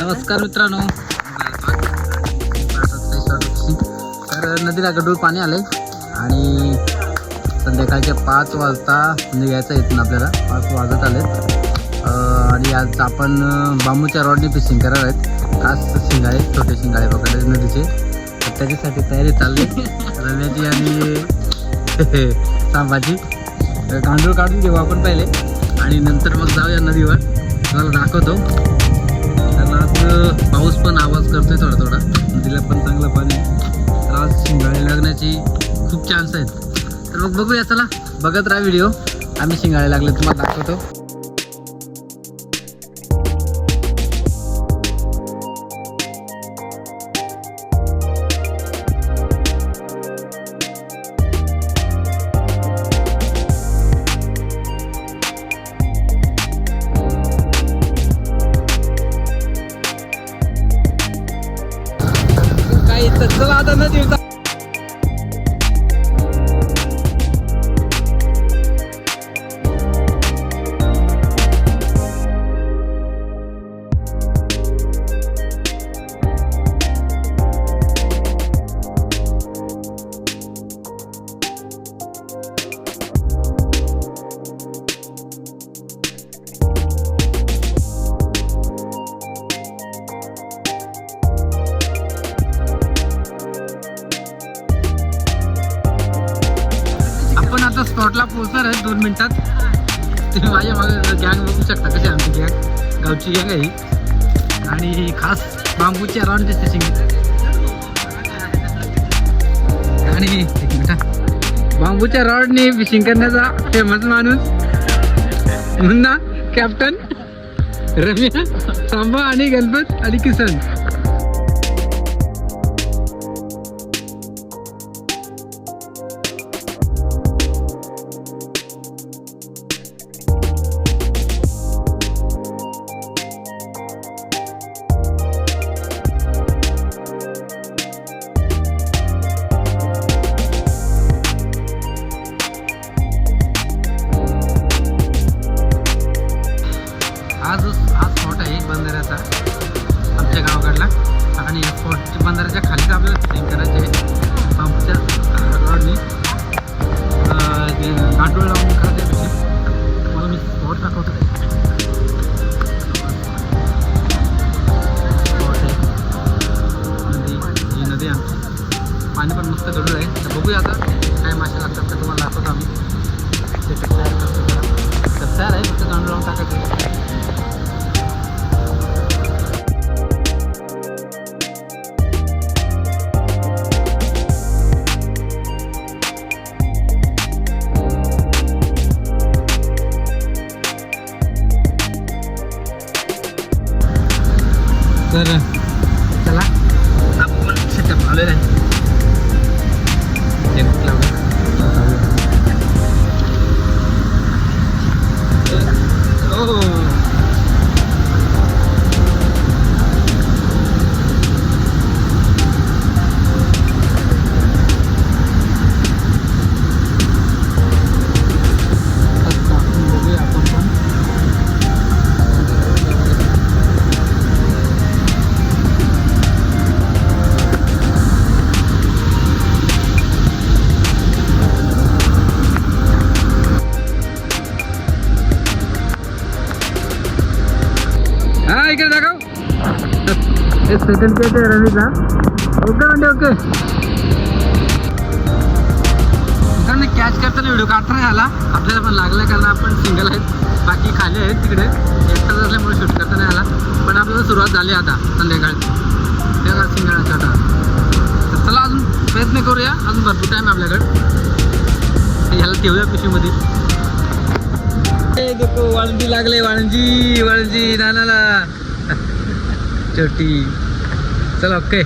नमस्कार मित्रांनो. तर नदीला गडूळ पाणी आले आणि संध्याकाळच्या पाच वाजता म्हणजे यायचं ना आपल्याला. पाच वाजत आलेत. आणि आज आपण बांबूच्या रॉडने फिशिंग करणार आहेत. खास शिंगाळे छोटे शिंगाळे पकडले नदीचे. त्याच्यासाठी तयारी चालली रव्याची आणि सांबाची गांडूळ काढून घेऊ आपण पहिले. आणि नंतर मग जाऊया नदीवर. तुम्हाला दाखवतो. आज पाऊस पण आवाज करतोय थोडा थोडा नदीला पण चांगलं पाणी. तर आज शिंगाळे लागण्याची खूप चान्स आहेत. तर मग बघूया चला. बघत राहा व्हिडिओ आम्ही शिंगाळे लागले तुम्हाला दाखवतो. काही तर चला आता नदी आपण आता स्पॉटला पोहोचणार आहे दोन मिनिटात. तुम्ही माझ्या मागे गँग बघू शकता कशी आमची गँग. गावची गँग आहे आणि खास बांबूची अराउंड स्टेशन आणि बांबूच्या रॉडने फिशिंग करण्याचा फेमस माणूस. मुन्ना कॅप्टन रम्या सांबा आणि गणपत आणि किसन. या स्पॉट खालीच आपल्याला फिटिंग करायचे आहे. बांबूच्या रॉडनी गाठोळ लावून करायचे फिशिंग म्हणजे तुम्हाला मी स्पॉट दाखवतो स्पॉट आहे. नदी नदी आमची. पाणी पण मस्त गडूळ आहे. तर बघूया आता काय मासे लागतात तर तुम्हाला दाखवतो आम्ही. ते तयार करतो जरा. तर तयार आहे फक्त गांडूळ लावून टाकायचं. तर चला आपण सेटअप आलेलं आहे ते लावलं. ओ. इकडे दाखव सेकंड पेज आहे रवीचा ओके म्हणजे ओके. मित्रांनो कॅच करताना व्हिडिओ काढता नाही आला आपल्याला पण लागला कारण आपण सिंगल आहेत. बाकी खाली आहेत तिकडे. एकटाच असल्यामुळे शूट करता नाही आला पण आपल्याला सुरुवात झाली आता संध्याकाळची तेव्हा सिंगल आता. तर चला अजून प्रयत्न करूया. अजून भरपूर टाईम आपल्याकडे. ह्याला ठेवूया देखो वाळंजी लागले वाळंजी वाळंजी नानाला. छोटी चला ओके